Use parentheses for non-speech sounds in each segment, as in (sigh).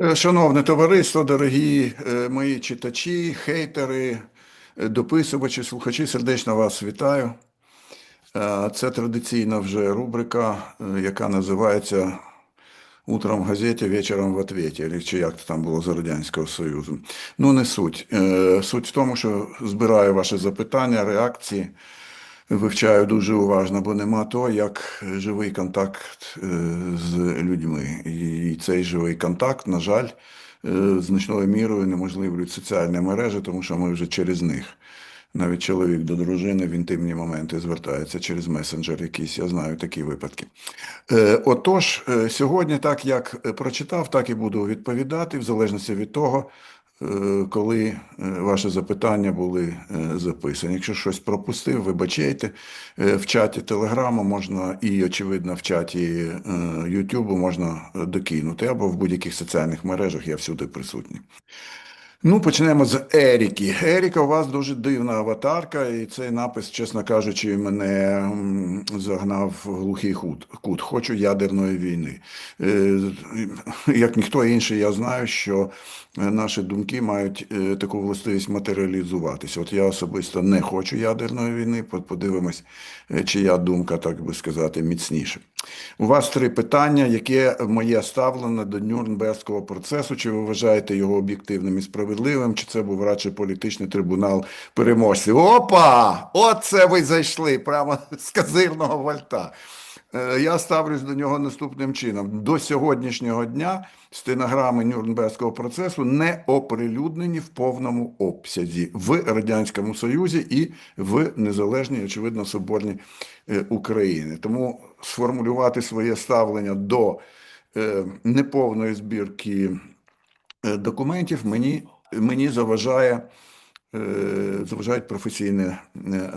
Е, Шановне товариство, дорогі е, мої читачі, хейтери, е, дописувачі, слухачі, сердечно вас вітаю. Це традиційна вже рубрика, яка називається Утром в газеті, вечором в або чи як це там було за Радянського Союзу. Ну, не суть. Суть в тому, що збираю ваші запитання, реакції. Вивчаю дуже уважно, бо нема того, як живий контакт е, з людьми. І цей живий контакт, на жаль, е, значною мірою неможливлюють соціальні мережі, тому що ми вже через них. Навіть чоловік до дружини в інтимні моменти звертається через месенджер якийсь. Я знаю такі випадки. Е, Отож, сьогодні, так як прочитав, так і буду відповідати, в залежності від того, коли е, ваші запитання були е, записані. Якщо щось пропустив, вибачайте. Е, В чаті Телеграму можна і, очевидно, в чаті е, Ютубу можна е, докинути, або в будь-яких соціальних мережах я всюди присутній. Ну, почнемо з Еріки. Еріка, у вас дуже дивна аватарка, і цей напис, чесно кажучи, мене загнав в глухий кут. Хочу ядерної війни. Е, Як ніхто інший, я знаю, що е, наші думки мають е, таку властивість матеріалізуватися. От я особисто не хочу ядерної війни. Подивимось, е, чия думка, так би сказати, міцніше. У вас три питання. Яке моє ставлення до Нюрнберзького процесу? Чи ви вважаєте його об'єктивним і справедливим? Чи це був радше політичний трибунал переможців? Опа! Оце ви зайшли прямо з казирного вальта. Е, Я ставлюсь до нього наступним чином. До сьогоднішнього дня стенограми Нюрнберзького процесу не оприлюднені в повному обсязі в Радянському Союзі і в незалежній, очевидно, соборній е, України. Тому сформулювати своє ставлення до е, неповної збірки документів мені, мені заважає. Е, Заважають професійні е,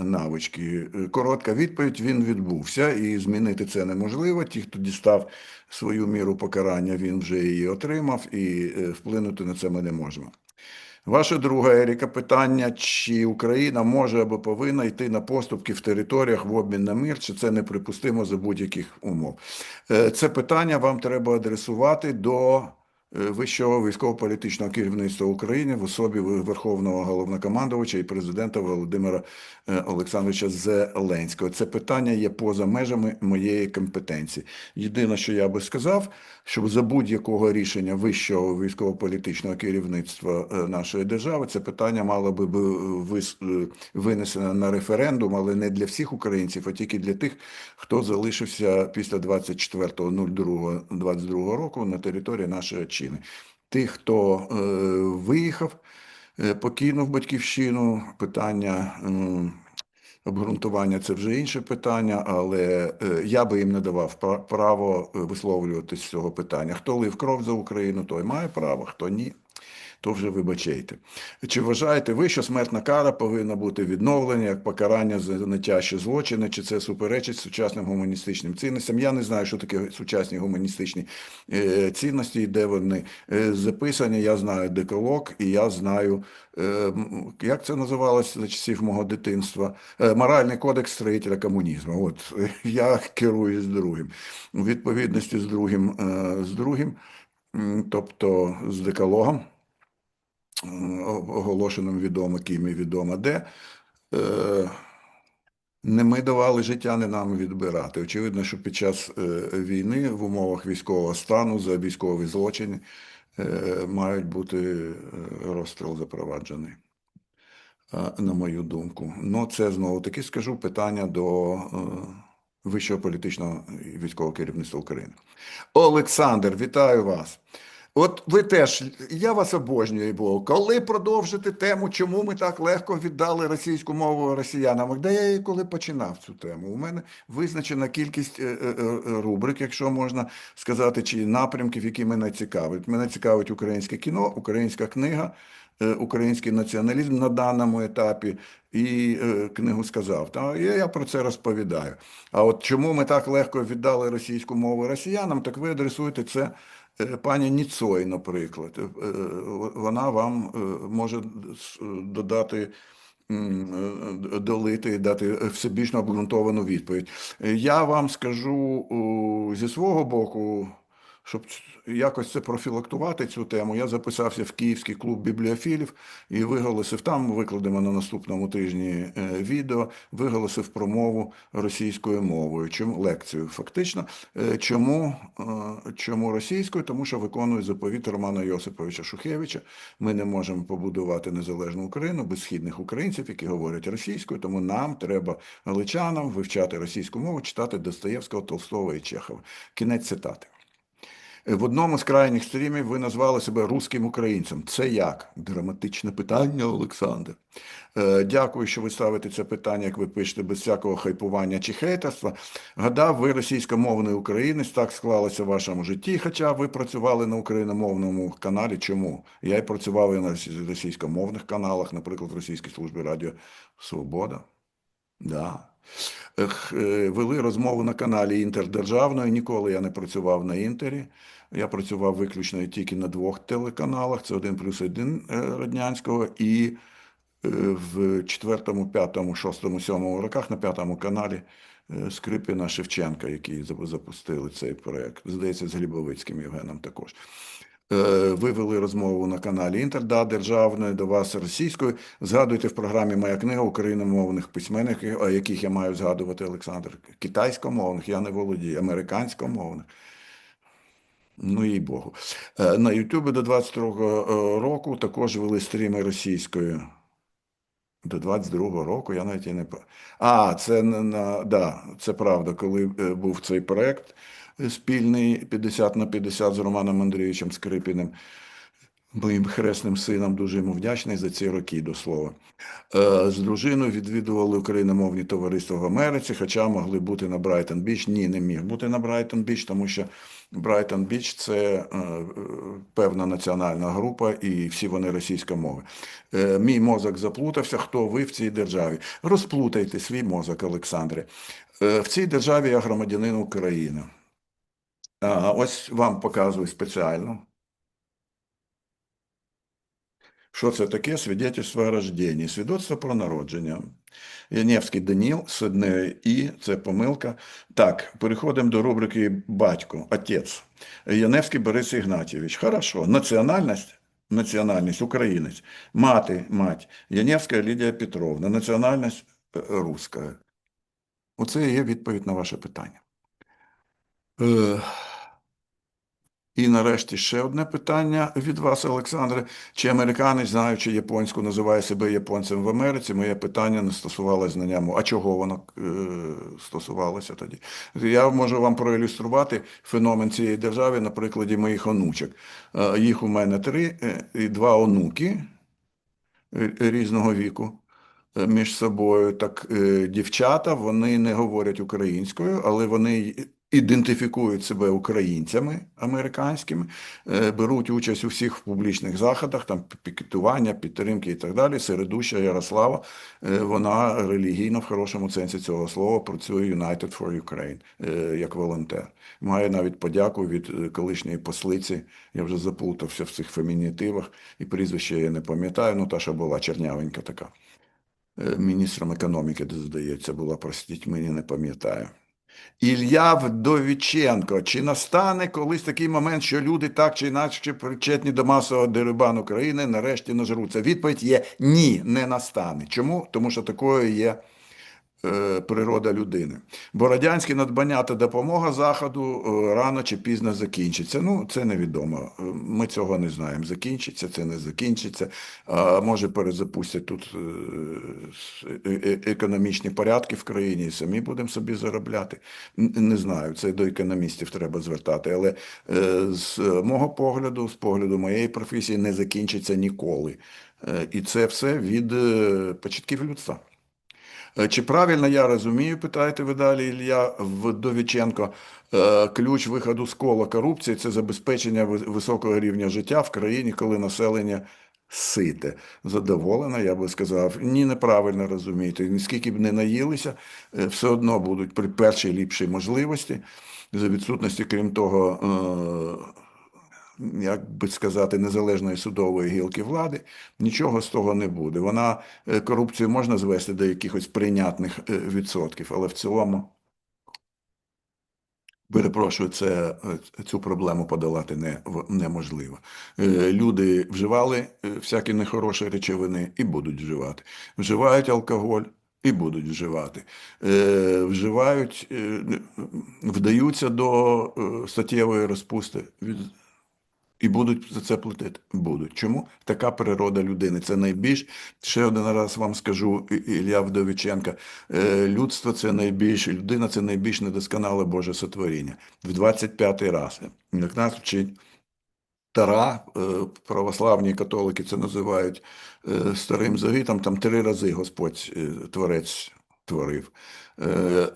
навички. Е, Коротка відповідь: він відбувся, і змінити це неможливо. Ті, хто дістав свою міру покарання, він вже її отримав, і вплинути на це ми не можемо. Ваше друге, Еріка, питання, чи Україна може або повинна йти на поступки в територіях в обмін на мир, чи це неприпустимо за будь-яких умов? Це питання вам треба адресувати до вищого військово-політичного керівництва України в особі Верховного головнокомандувача і президента Володимира е, Олександровича Зеленського. Це питання є поза межами моєї компетенції. Єдине, що я би сказав, що за будь-якого рішення вищого військово-політичного керівництва е, нашої держави це питання мало би е, винесено на референдум, але не для всіх українців, а тільки для тих, хто залишився після 24.02.22 року на території нашої Чини. Тих, хто е, виїхав, е, покинув батьківщину, питання. Обґрунтування це вже інше питання, але е, я би їм не давав право висловлюватись з цього питання. Хто лив кров за Україну, той має право, хто ні, то вже вибачайте. Чи вважаєте ви, що смертна кара повинна бути відновлена як покарання за найтяжчі злочини, чи це суперечить сучасним гуманістичним цінностям? Я не знаю, що таке сучасні гуманістичні е, цінності і де вони е, записані. Я знаю деколог, і я знаю, е, як це називалося за часів мого дитинства, моральний кодекс строїтеля комунізму. От (laughs) я керуюсь другим. У відповідності з другим, з другим, тобто з декалогом оголошеним відомо ким і відомо де. Е, Не ми давали життя, не нам відбирати. Очевидно, що під час е, війни в умовах військового стану за військові злочини е, мають бути розстріл запроваджений, на мою думку. Ну, це знову таки скажу питання до вищого політичного і військового керівництва України. Олександр, вітаю вас. От ви теж, я вас обожнюю, Бог. Коли продовжити тему, чому ми так легко віддали російську мову росіянам? Де я її коли починав цю тему? У мене визначена кількість е, е, е, рубрик, якщо можна сказати, чи напрямків, які мене цікавлять. Мене цікавить українське кіно, українська книга, український націоналізм на даному етапі. І е, книгу сказав. Та і я про це розповідаю. А от чому ми так легко віддали російську мову росіянам, так ви адресуєте це пані Ніцой, наприклад. Е, е, Вона вам е, може додати. е, Долити і дати всебічно обґрунтовану відповідь. Е, Я вам скажу зі свого боку, щоб якось це профілактувати цю тему, я записався в Київський клуб бібліофілів і виголосив там, викладемо на наступному тижні е, відео, виголосив промову російською мовою, чому лекцію фактично. Е, Чому, е, чому російською? Тому що виконую заповіт Романа Йосиповича Шухевича. Ми не можемо побудувати незалежну Україну без східних українців, які говорять російською, тому нам треба галичанам вивчати російську мову, читати Достоєвського, Толстого і Чехова. Кінець цитати. Е, В одному з крайніх стрімів ви назвали себе руським українцем. Це як? Драматичне питання, Олександр. Е, Дякую, що ви ставите це питання, як ви пишете, без всякого хайпування чи хейтерства. Гадав, ви російськомовний українець, так склалося в вашому житті, хоча ви працювали на україномовному каналі. Чому? Я і працював і на російськомовних каналах, наприклад, в Російській службі Радіо Свобода. Да. Е, Вели розмову на каналі Інтердержавної. Ніколи я не працював на Інтері. Я працював виключно тільки на двох телеканалах. Це один плюс один е, радянського і е, в четвертому, п'ятому, шостому, сьомому роках на п'ятому каналі Скрипіна Шевченка, зап- запустили цей проект. Здається, з Глібовицьким Євгеном також. Е, Вивели розмову на каналі Інтерда державної, до вас російською. Згадуйте в програмі Моя книга україномовних письменників, а яких я маю згадувати, Олександр. Китайськомовних я не володію, американськомовних. Ну, їй Богу. Е, На Ютубі до 22-го року також вели стріми російською. До 22-го року я навіть і не. А, це на, да, це правда, коли е, був цей проект е, спільний 50 на 50 з Романом Андрійовичем Скрипіним, моїм хресним сином, дуже йому вдячний за ці роки, до слова. Е, З дружиною відвідували україномовні товариства в Америці, хоча могли бути на Брайтон Біч. Ні, не міг бути на Брайтон Біч, тому що Брайтон Біч це е, певна національна група, і всі вони російська мови. Е, Мій мозок заплутався. Хто ви в цій державі? Розплутайте свій мозок, Олександре. В цій державі я громадянин України. Ось вам показую спеціально. Що це таке? Свідетельство о рожденні, свідоцтво про народження. Яневський Даніл з І, це помилка. Так, переходимо до рубрики батько, отець. Яневський Борис Ігнатійович. Хорошо. Національність? Національність українець. Мати, мать. Яневська Лідія Петровна. Національність е, руська. Оце є відповідь на ваше питання. І нарешті ще одне питання від вас, Олександре. Чи американець, знаючи японську, називає себе японцем в Америці? Моє питання не стосувалося знання мови. А чого воно е, стосувалося тоді? Я можу вам проілюструвати феномен цієї держави на прикладі моїх онучок. Е, їх у мене три е, і два онуки е, різного віку е, між собою. Так, дівчата, вони не говорять українською, але вони ідентифікують себе українцями американськими, е, беруть участь у всіх публічних заходах, там пікетування, підтримки і так далі. Середуща Ярослава, е, вона релігійно в хорошому сенсі цього слова працює United for Ukraine е, як волонтер. Має навіть подяку від колишньої послиці. Я вже заплутався в цих фемінітивах, і прізвище я не пам'ятаю, ну та, що була чернявенька така. Міністром економіки, здається, була, простіть, мені не пам'ятаю. Ілля Вдовіченко. Чи настане колись такий момент, що люди так чи інакше причетні до масового дерибану країни нарешті нажруться? Відповідь є ні, не настане. Чому? Тому що такою є природа людини. Бо радянські надбання та допомога Заходу е, рано чи пізно закінчиться. Ну, це невідомо. Е, Ми цього не знаємо. Закінчиться, це не закінчиться. А може перезапустять тут е, е- е- економічні порядки в країні і самі будемо собі заробляти. Не знаю, це до економістів треба звертати. Але е, з мого погляду, з погляду моєї професії, не закінчиться ніколи. Е, І це все від е, початків людства. Е, Чи правильно я розумію, питаєте ви далі, Ілля Вдовіченко, е, ключ виходу з кола корупції – це забезпечення ви- високого рівня життя в країні, коли населення сите. Задоволене, я би сказав. Ні, неправильно розумієте. Ніскільки б не наїлися, е, все одно будуть при першій ліпшій можливості, за відсутності, крім того, як би сказати, незалежної судової гілки влади, нічого з того не буде. Вона е, корупцію можна звести до якихось прийнятних е, відсотків, але в цілому Перепрошую, це, е, цю проблему подолати не, неможливо. Люди вживали всякі нехороші речовини і будуть вживати. Вживають алкоголь і будуть вживати. Вживають, вдаються до статтєвої розпусти і будуть за це платити. Будуть. Чому? Така природа людини. Це найбільш, ще один раз вам скажу, Ілля Вдовиченка, е, людство це найбільш, людина це найбільш недосконале Боже сотворіння. В 25-й раз. Як нас вчить Тара, е, православні католики це називають е, старим завітом, там три рази Господь Творець творив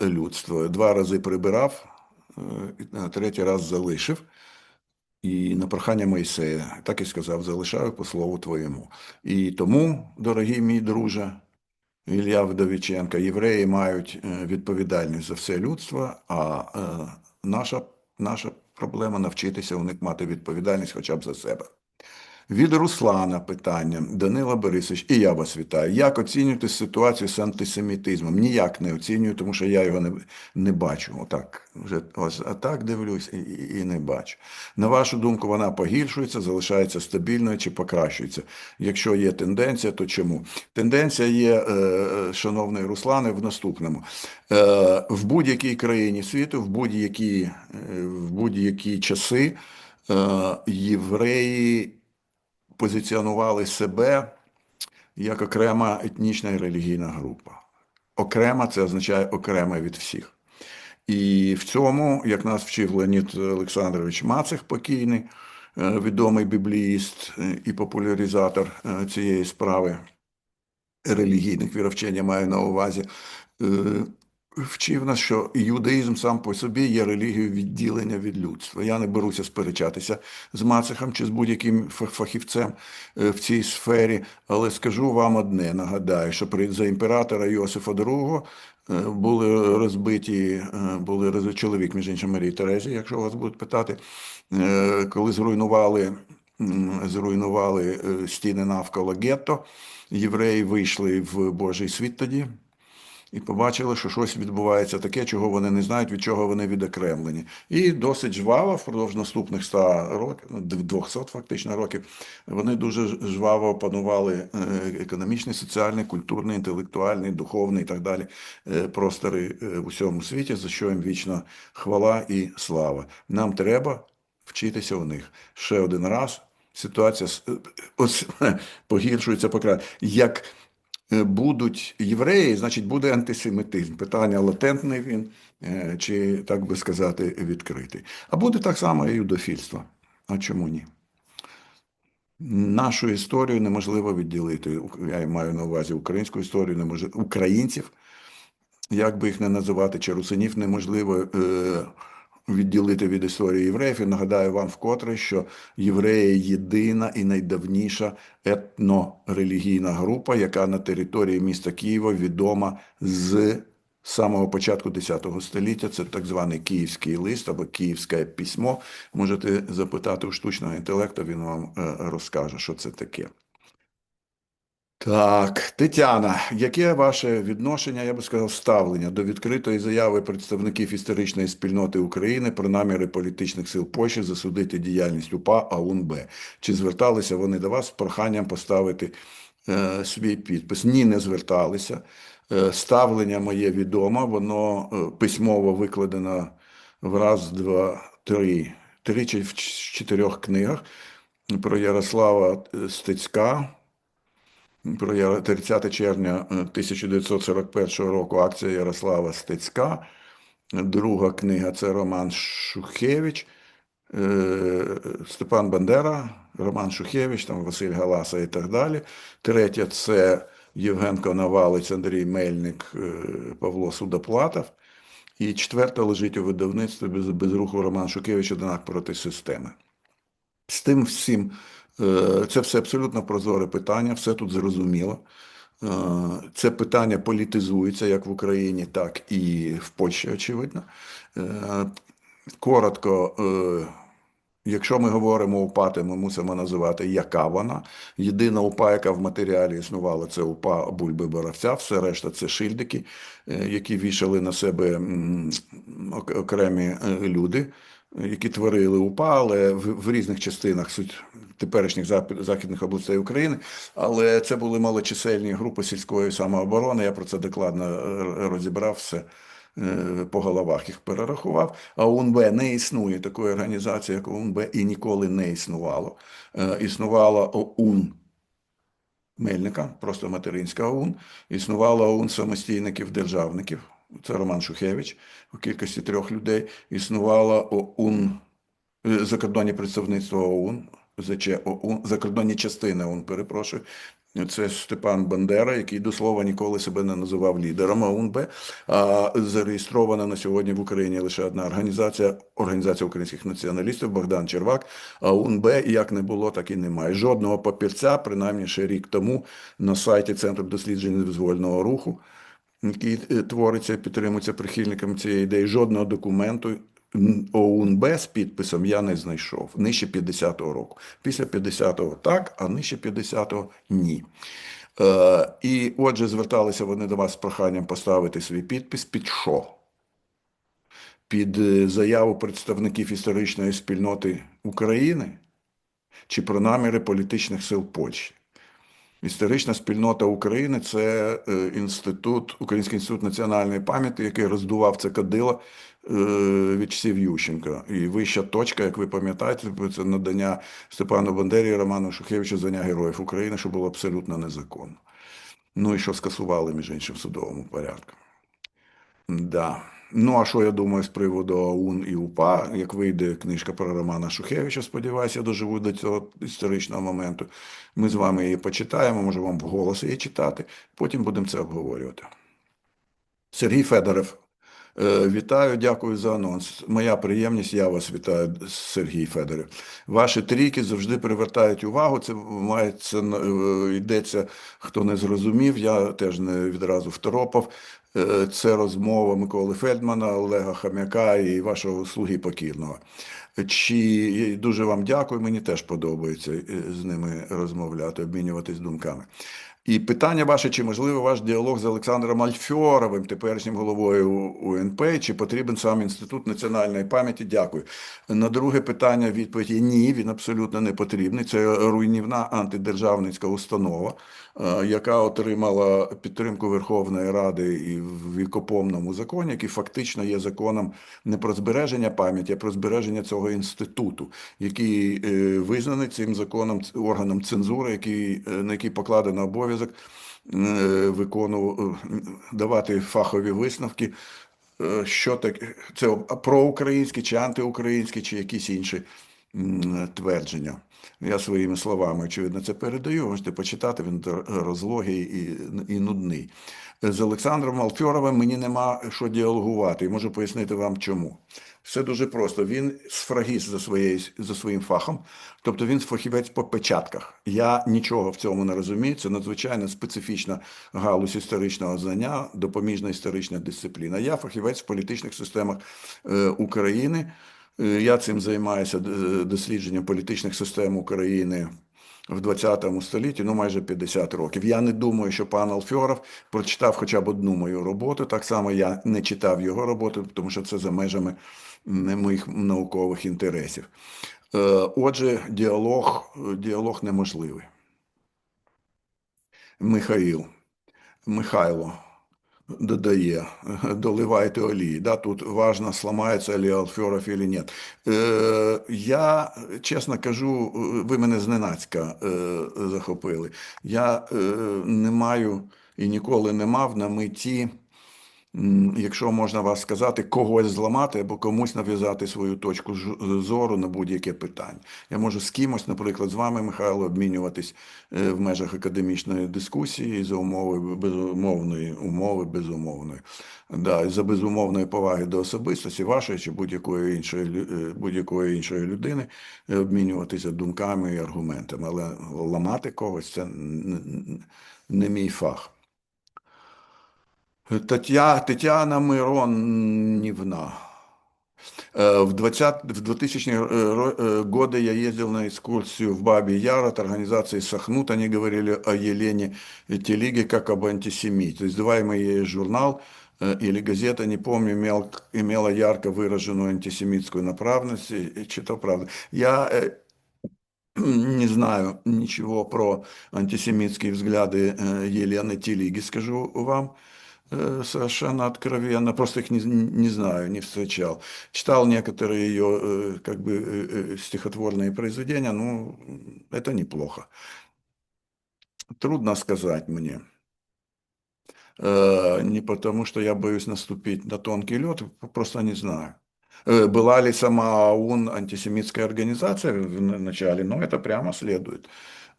людство. Два рази прибирав, третій раз залишив. І на прохання Мойсея, так і сказав, залишаю по слову твоєму. І тому, дорогий мій друже, Ілля Вдовіченка, євреї мають е, відповідальність за все людство, а е, наша, наша проблема навчитися у них мати відповідальність хоча б за себе. Від Руслана питання. Данила Борисович, і я вас вітаю. Як оцінюєте ситуацію з антисемітизмом? Ніяк не оцінюю, тому що я його не, не бачу. Отак, вже ось а так дивлюсь і, і, не бачу. На вашу думку, вона погіршується, залишається стабільною чи покращується? Якщо є тенденція, то чому? Тенденція є, е, шановний Руслане, в наступному. Е, в будь-якій країні світу, в будь-які, е, в будь-які часи євреї позиціонували себе як окрема етнічна і релігійна група. Окрема це означає окрема від всіх. І в цьому, як нас вчив Леонід Олександрович Мацех, покійний, е, відомий бібліїст і популяризатор е, цієї справи релігійних віровчення маю на увазі, е, вчив нас, що юдаїзм сам по собі є релігією відділення від людства. Я не беруся сперечатися з Мацехом чи з будь-яким фахівцем е, в цій сфері, але скажу вам одне, нагадаю, що при за імператора Йосифа II е, були розбиті, е, були роз- чоловік, між іншим Марії Терезі, якщо вас будуть питати, коли зруйнували, зруйнували стіни навколо гетто, євреї вийшли в Божий світ тоді і побачили, що щось відбувається таке, чого вони не знають, від чого вони відокремлені. І досить жваво впродовж наступних 100 років, ну, 200 фактично років, вони дуже жваво опанували е, економічний, соціальний, культурний, інтелектуальний, духовний і так далі е, простори е, в усьому світі, за що їм вічна хвала і слава. Нам треба вчитися у них. Ще один раз ситуація ось, (laughs) погіршується покрай. Як будуть євреї, значить буде антисемітизм. Питання латентний він, е, чи, так би сказати, відкритий. А буде так само і юдофільство. А чому ні? Нашу історію неможливо відділити. Я маю на увазі українську історію, неможливо, українців, як би їх не називати, чи русинів, неможливо е, відділити від історії євреїв. І нагадаю вам вкотре, що євреї єдина і найдавніша етнорелігійна група, яка на території міста Києва відома з самого початку X століття. Це так званий Київський лист або Київське письмо. Можете запитати у штучного інтелекту, він вам е, розкаже, що це таке. Так, Тетяна, яке ваше відношення, я би сказав, ставлення до відкритої заяви представників історичної спільноти України про наміри політичних сил Польщі засудити діяльність УПА АУН-Б? Чи зверталися вони до вас з проханням поставити е, свій підпис? Ні, не зверталися. Е, ставлення моє відомо, воно е, письмово викладено в раз, два, три, три чи в чотирьох книгах про Ярослава е, Стецька про 30 червня е, 1941 року акція Ярослава Стецька. Друга книга це Роман Шухевич, е, Степан Бандера, Роман Шухевич, там Василь Галаса і так далі. Третя це Євген Коновалець, Андрій Мельник, е, Павло Судоплатов. І четверта лежить у видавництві без, без руху Роман Шухевич «Одинак проти системи. З тим всім, е, це все абсолютно прозоре питання, все тут зрозуміло. Е, Це питання політизується як в Україні, так і в Польщі, очевидно. Е, Коротко, е, Якщо ми говоримо УПА, то ми мусимо називати, яка вона. Єдина УПА, яка в матеріалі існувала, це УПА Бульби Боровця, все решта це шильдики, е, які вішали на себе окремі е, люди, е, які творили УПА, але в, в різних частинах суть теперішніх західних областей України. Але це були малочисельні групи сільської самооборони. Я про це докладно е, розібрав все е, по головах їх перерахував. А УНБ не існує такої організації, як УНБ, і ніколи не існувало. Е, Існувала ОУН Мельника, просто материнська ОУН. Існувала ОУН самостійників державників. Це Роман Шухевич у кількості трьох людей. Існувала ОУН е, закордонні представництва ОУН, ЗЧ ОУН, закордонні частини ОУН, перепрошую. Це Степан Бандера, який до слова ніколи себе не називав лідером ОУНБ. А зареєстрована на сьогодні в Україні лише одна організація Організація українських націоналістів Богдан Червак. А УНБ як не було, так і немає. Жодного папірця, принаймні ще рік тому, на сайті Центру досліджень визвольного руху, який е, твориться і підтримується прихильниками цієї ідеї, жодного документу ОУНБ з підписом я не знайшов. Нижче 50-го року. Після 50-го так, а нижче 50-го ні. Е, і отже, зверталися вони до вас з проханням поставити свій підпис під що? Під е, заяву представників історичної спільноти України чи про наміри політичних сил Польщі. Історична спільнота України це е, інститут, Український інститут національної пам'яті, який роздував це кадило е, від часів Ющенка. І вища точка, як ви пам'ятаєте, це надання Степану Бандері і Роману Шухевичу звання Героїв України, що було абсолютно незаконно. Ну і що скасували, між іншим, судовому порядку. Да. Ну, а що я думаю з приводу АУН і УПА, як вийде книжка про Романа Шухевича, сподіваюся, доживу до цього історичного моменту. Ми з вами її почитаємо, може вам вголос її читати, потім будемо це обговорювати. Сергій Федоров. Е, Вітаю, дякую за анонс. Моя приємність, я вас вітаю, Сергій Федоров. Ваші трійки завжди привертають увагу. Це мається е, йдеться, хто не зрозумів. Я теж не відразу второпав. Е, Це розмова Миколи Фельдмана, Олега Хам'яка і вашого слуги покірного. Чи дуже вам дякую, мені теж подобається з ними розмовляти, обмінюватись думками. І питання ваше, чи можливо ваш діалог з Олександром Альфьоровим, теперішнім головою УНП, чи потрібен сам Інститут національної пам'яті? Дякую. На друге питання відповідь є ні, він абсолютно не потрібний. Це руйнівна антидержавницька установа, е, яка отримала підтримку Верховної Ради і в вікопомному законі, який фактично є законом не про збереження пам'яті, а про збереження цього інституту, який е, визнаний цим законом органом цензури, який, е, на який покладено обов'язок е, викону, е, давати фахові висновки. е, Що таке це проукраїнські чи антиукраїнські, чи якісь інші твердження. Я своїми словами, очевидно, це передаю. Можете почитати, він розлогий і, і нудний. З Олександром Алфьоровим мені нема що діалогувати, і можу пояснити вам чому. Все дуже просто. Він сфрагіст за, своєю, за своїм фахом, тобто він фахівець по печатках. Я нічого в цьому не розумію. Це надзвичайно специфічна галузь історичного знання, допоміжна історична дисципліна. Я фахівець в політичних системах е, України. Е, Я цим займаюся дослідженням політичних систем України в 20 столітті, ну майже 50 років. Я не думаю, що пан Алфьоров прочитав хоча б одну мою роботу. Так само я не читав його роботу, тому що це за межами моїх наукових інтересів. Е, Отже, діалог, діалог неможливий. Михаїл, Михайло додає, доливайте олії. Да, тут важно, сломається ли алферов чи ні. Е, я, чесно кажу, ви мене зненацька е, захопили. Я е, не маю і ніколи не мав на меті, якщо можна вас сказати, когось зламати або комусь нав'язати свою точку зору на будь-яке питання. Я можу з кимось, наприклад, з вами, Михайло, обмінюватись е, в межах академічної дискусії за умови безумовної умови безумовної. Да, за безумовної поваги до особистості вашої чи будь-якої іншої е, будь-якої іншої людини е, обмінюватися думками і аргументами, але ламати когось це не мій фах. Тетя, Тетяна Миронівна. Э, В 20, в 2000-е ро- э, годы я ездил на экскурсию в Бабий Яр от организации Сахнут. Они говорили о Елене Телиге как об антисемите. Издаваемый ей журнал э, или газета, не помню, имел, имела ярко выраженную антисемитскую направленность. Что-то правда. Я э, (clears throat) не знаю ничего про антисемитские взгляды э, Елены Телиги, скажу вам э, совершенно откровенно, просто их не, не знаю, не встречал. Читал некоторые ее э, как бы э, э, стихотворные произведения, ну, это неплохо. Трудно сказать мне. Э, Не потому, что я боюсь наступить на тонкий лед, просто не знаю. Э, Была ли сама ОУН антисемитская организация в на- начале? Ну, это прямо следует.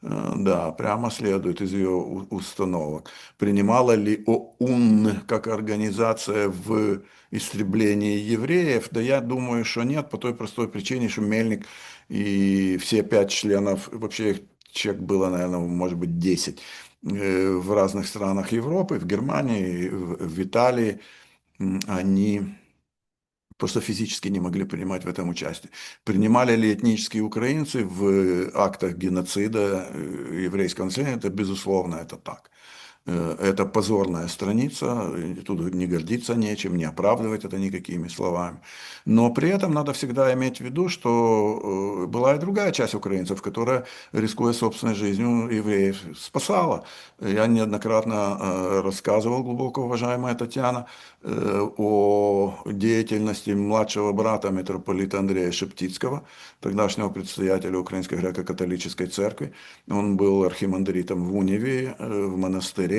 Э, Да, прямо следует из ее у- установок. Принимала ли ОУН как организация в истреблении евреев? Да я думаю, что нет, по той простой причине, что Мельник и все пять членов, вообще их человек было, наверное, может быть, 10, э, в разных странах Европы, в Германии, в в Италии, м, они просто физически не могли принимать в этом участие. Принимали ли этнические украинцы в актах геноцида э, еврейского населения? Это безусловно, это так. Э, Это позорная страница, тут не гордиться нечем, не оправдывать это никакими словами. Но при этом надо всегда иметь в виду, что э, была и другая часть украинцев, которая, рискуя собственной жизнью, евреев спасала. Я неоднократно э, рассказывал, глубоко уважаемая Татьяна, о деятельности младшего брата митрополита Андрея Шептицкого, тогдашнего предстоятеля Украинской греко-католической церкви. Он был архимандритом в Уневе, э, в монастыре,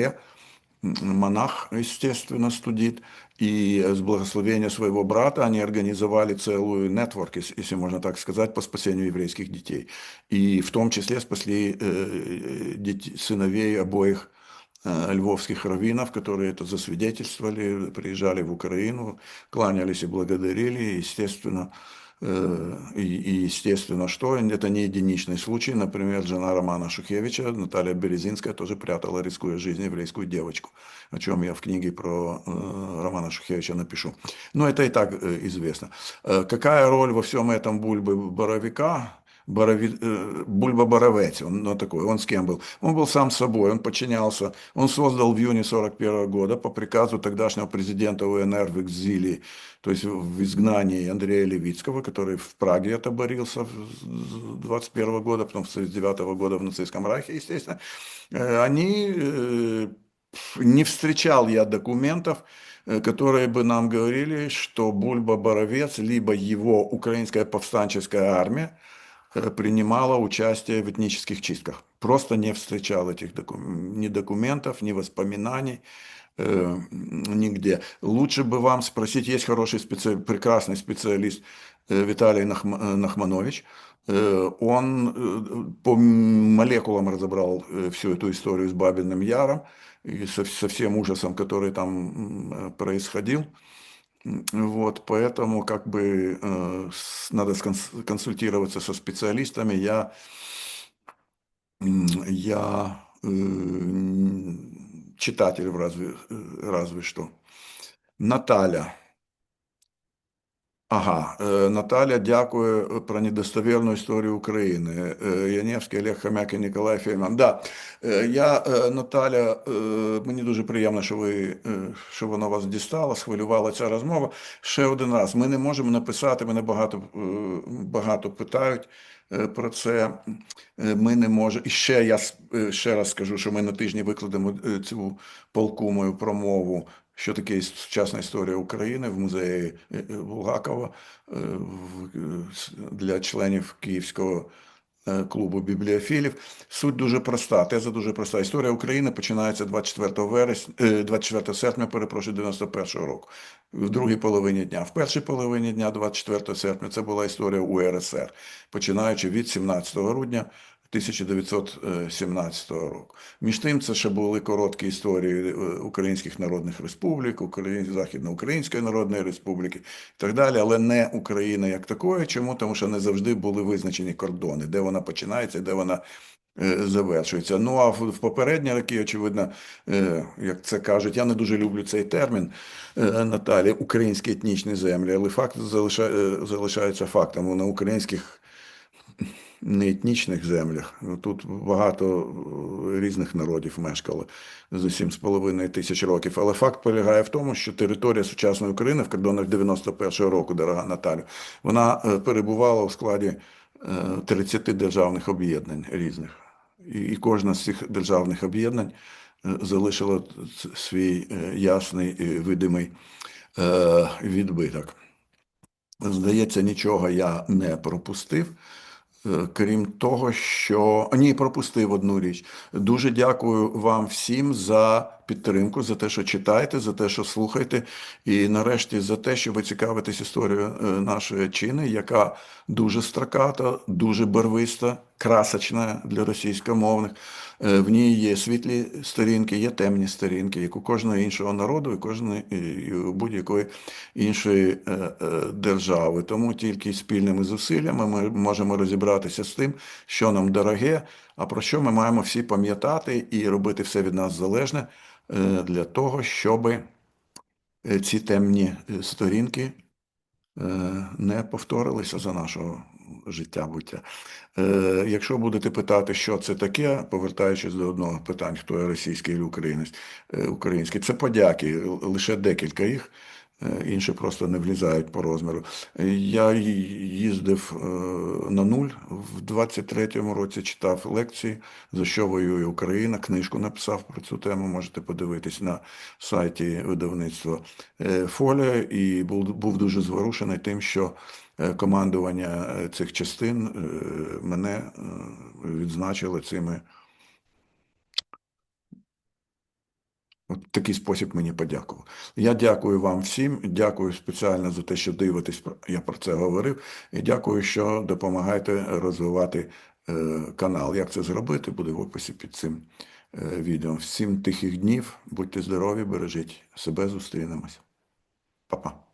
М, монах, естественно, студит, и с благословения своего брата они организовали целую нетворк, ес- если можно так сказать, по спасению еврейских детей. И в том числе спасли э, детей, сыновей обоих э, львовских раввинов, которые это засвидетельствовали, приезжали в Украину, кланялись и благодарили, и, естественно, э, и, и естественно, что это не единичный случай. Например, жена Романа Шухевича, Наталья Березинская, тоже прятала, рискуя жизнью, еврейскую девочку, о чем я в книге про э, Романа Шухевича напишу. Но это и так э, известно. Э, Какая роль во всем этом Бульбы Боровика? Борови, э, Бульба Боровец, он ну, такой, он с кем был? Он был сам собой, он подчинялся, он создал в июне 41 года по приказу тогдашнего президента УНР в экзиле, то есть в изгнании Андрея Левицкого, который в Праге отоборился с 21 года, потом с 39 года в нацистском райхе, естественно, Э, они, э, не встречал я документов, э, которые бы нам говорили, что Бульба Боровец, либо его украинская повстанческая армия, принимала участие в этнических чистках. Просто не встречал этих докум- ни документов, ни воспоминаний э, нигде. Лучше бы вам спросить, есть хороший специалист, прекрасный специалист э, Виталий Нахм- э, Нахманович. Э, Он э, по молекулам разобрал э, всю эту историю с Бабиным Яром и со, со всем ужасом, который там э, происходил. М, Вот, поэтому как бы э, с- надо сконс- консультироваться со специалистами. Я, м, я э, м, читатель разве, э, разве что. Наталя. Ага, е, Наталя дякує е, про недостовірну історію України. Е, Яневський, Олег Хомяк і Ніколай Фейман. Да, я, Наталя, мені дуже приємно, що ви, що воно вас дістало, схвилювала ця розмова. Ще один раз, ми не можемо написати, мене багато, багато питають про це. Ми не можемо. І ще я ще раз скажу, що ми на тижні викладемо цю полку мою промову що таке сучасна історія України в музеї е, е, Булгакова е, для членів Київського клубу бібліофілів. Суть дуже проста, теза дуже проста. Історія України починається 24 вересня, е, 24 серпня, перепрошую, 91 року, в другій половині дня. В першій половині дня, 24 серпня, це була історія УРСР, починаючи від 17 грудня 1917 року. Між тим, це ще були короткі історії е, українських народних республік, Україн... Західноукраїнської Народної Республіки і так далі, але не України як такої. Чому? Тому що не завжди були визначені кордони, де вона починається, де вона е, завершується. Ну а в, попередні роки, очевидно, е, як це кажуть, я не дуже люблю цей термін е, Наталі, українські етнічні землі, але факт залишає, е, залишається фактом. На українських не етнічних землях. Ну, Тут багато е, різних народів мешкало за 7,5 тисяч років. Але факт полягає в тому, що територія сучасної України в кордонах 91-го року, дорога Наталю, вона е, перебувала у складі е, 30 державних об'єднань різних. І, кожна з цих державних об'єднань е, залишила свій е, ясний видимий е, відбиток. Здається, нічого я не пропустив. Е, Крім того, що ні, пропустив одну річ. Дуже дякую вам всім за підтримку, за те, що читаєте, за те, що слухаєте, і нарешті за те, що ви цікавитесь історією е, нашої чини, яка дуже строката, дуже барвиста, красочна для російськомовних. Е, В ній є світлі сторінки, є темні сторінки, як у кожного іншого народу, і кожної будь-якої іншої е, е, держави. Тому тільки спільними зусиллями ми можемо розібратися з тим, що нам дороге, а про що ми маємо всі пам'ятати і робити все від нас залежне е, для того, щоб ці темні е, сторінки е, не повторилися за нашого життя буття. Е, Якщо будете питати, що це таке, повертаючись до одного питання, хто є російський чи українець, е, український, це подяки, лише декілька їх. Е, Інші просто не влізають по розміру. Я їздив е, на нуль в 23-му році, читав лекції, за що воює Україна. Книжку написав про цю тему. Можете подивитись на сайті видавництва е, Фолія. І був, дуже зворушений тим, що командування цих частин мене відзначили цими. От такий спосіб мені подякував. Я дякую вам всім, дякую спеціально за те, що дивитесь, я про це говорив, і дякую, що допомагаєте розвивати е, канал. Як це зробити, буде в описі під цим е, відео. Всім тихих днів, будьте здорові, бережіть себе, зустрінемось. Па-па.